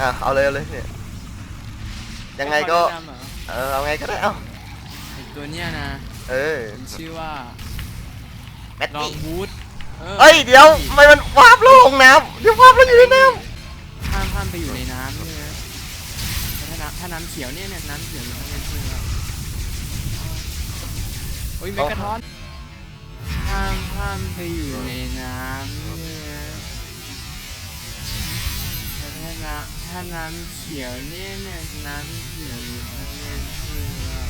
อะเอาเลยเอาเลยเนี่ยยังไงก็ให้เขาแนะนำเหรอเออเอาไงก็ได้เอาไอ้ตัวเนี้ยนะเออมันชื่อว่าแมตลองตี้บูทเอ้ยเดี๋ยวทำไมมันวาบลงน้ำเดี๋ยววาบลงอยู่ในน้ห้ามห้ามไปอยู่ในน้ำด้วยนะแต่ถ้าน้ำถ้าน้ำเขียวเนี่ยเนี่ยน้ำเขียวเนี่ยเนี่ยคือว่าโอ้ยเมกะทอนห้ามห้ามไปอยู่ในน้ำเนี่ยแต่ถ้าน้ำ ถ้าน้ำเขียวเนี่ยเนี่ยน้ำเขียวเนี่ยคือว่า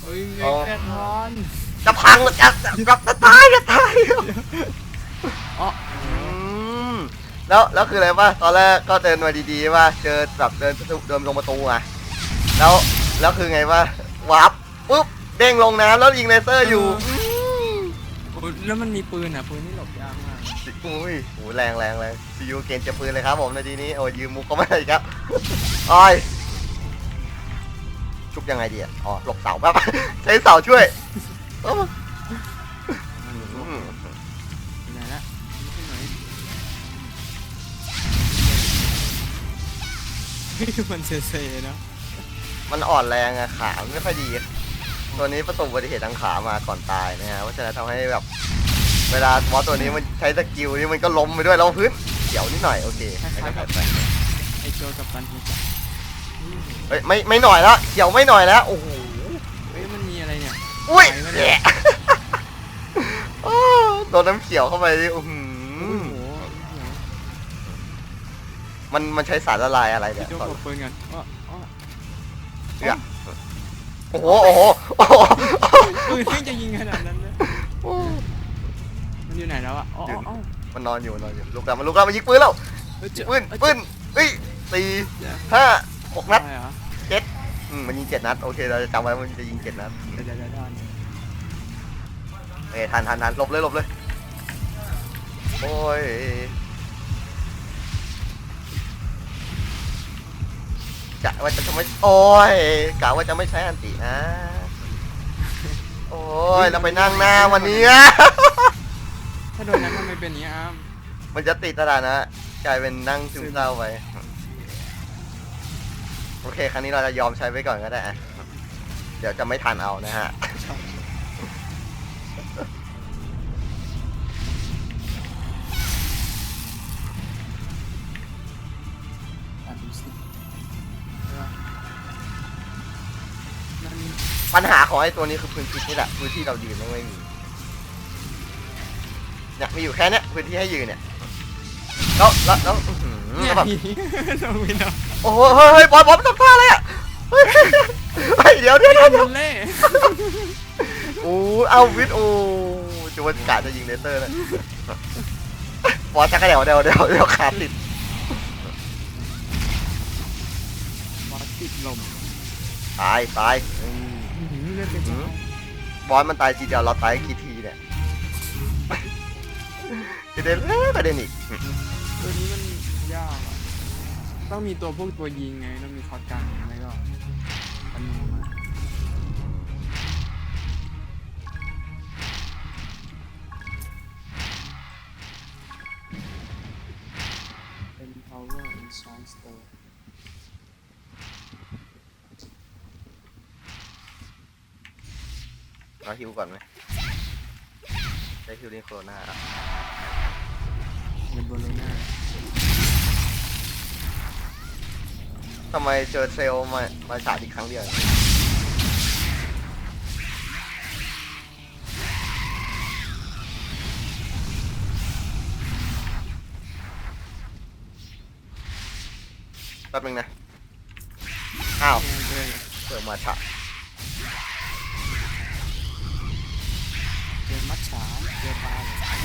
โอ้ยเมกะทอนจะพังจะจะจะจะตายจะตายอ๋อแล้วแล้วคืออะไรป่ะตอนแรกก็เดินมาดีๆว่าเจอแบบเดินเดินลงประตูอะแล้วแล้วคือไงว่าวาร์ปปุ๊บเด้งลงน้ำแล้วยิงเลเซอร์อยู่ แล้วมันมีปืนอะปืนนี่หลบยากมากอุ้ยโหแรงแรงแรงซีอูเกนจะปืนเลยครับผมนาทีนี้โอ้ยยืมมุกเขาไม่ได้อีกครับอ้อยชุบยังไงดีอะอ๋อหลบเสาแป๊บใช้เสาช่วยโอ้อืมอยู่ไหนละนี่ขึ้นไหนเฮ้ยมันเซ่ๆเนาะมันอ่อนแรงอะขามันไม่ค่อยดี ตัวนี้ประสบอุบัติเหตุทางขามาก่อนตายนะฮะเพราะฉะนั้นทำให้แบบ เวลาบอสตัวนี้มันใช้สกิลนี่มันก็ล้มไปด้วยแล้วพื้นเกี่ยวนิดหน่อยโอเคไม่ต้องไปไอโจกับปันทีเฮ้ยไม่ไม่หน่อยแล้วเกี่ยวไม่หน่อยแล้วโอ้โหเฮ้ยมันมีอะไรเนี่ยอุ้ยไปไม่ได้แหะโอ้โดนน้ำเขียวเข้าไปดิอื้อหืโอ้อโหมันมันใช้สารละลายอะไรไอเนี่ยโจกับปืนกันอ้ออ้อเอื้อ โอ้โหโอ้โหโอ้โหปืนแม่งจะยิงขนาดนั้นเลยโอ้มันอยู่ไหนแล้วอะอ๋ออ๋ออ๋อมันนอนอยู่มันนอนอยู่ลุกแล้วมันลุกแล้วมันยิงปืนแล้วเฮ้ยเจอปืนปืนเฮ้ยสี่เดี๋ยวห้าหกนัดอะไรเหรออืมมันยิงเจ็ดนัดโอเคเราจะจำไว้ว่ามันจะยิงเจ็ดนัดเดี๋ยวเดี๋ยวเดี๋ยวเดี๋ยวเอ้ยทันทันทันหลบเลยหลบเลยโอ้ย กะว่าจะทำไมโอ้ยกะว่าจะไม่ใช้อันตินะโอ้ยเราไปนั่งหน้าวันนี้ถ้าโดนนั้นทำไมเป็นอย่างนี้อ้ามมันจะติดตลาดนะกลายเป็นนั่งซึมเศร้าไปโอเค ครั้งนี้เราจะยอมใช้ไว้ก่อนก็ได้อะเดี๋ยวจะไม่ทันเอานะฮะ ปัญหาของไอ้ตัวนี้คือพื้นที่นี่แหละพื้นที่เรายืนไม่มีเนี่ยมีอยู่แค่เนี้ยพื้นที่ให้ยืนเนี่ยแล้วแล้วแล้วอื้อหือเนี่ยแบบโดนวินเอาโอ้โหเฮ้ยเฮ้ยบอลบอลทำท่าอะไรอะเฮ้ยเฮ้ยเดี๋ยวเดี๋ยวเดี๋ยวเดี๋ยวเล่โอ้เอาวิทย์โอ้จะวันกาจะยิงเลเซอร์นะบอลจักรเดี๋ยวเดี๋ยวเดี๋ยวเดี๋ยวขาดติดบอสติดลมตายตายอืมอื้อหือ เลือดเป็นหือบอลมันตายทีเดียวเราตายกี่ทีเนี่ยประเด็นเอ้ยประเด็นอีกตัวนี้มันยากอะต้องมีตัวพวกตัวยิงไงต้องมีคอร์ดกันไม่ก็ปนูมาเป็น power enchant store เราฮิวก่อนไหมได้ฮิวลิงโคโรนาเดนโบโลน่าทำไมเจอเซลลมามาฉาดอีกครั้งเดียวแป๊บนึงนะ อ้าวเจอเจอมาฉาด เกมมัดฉาเกมปลาเลย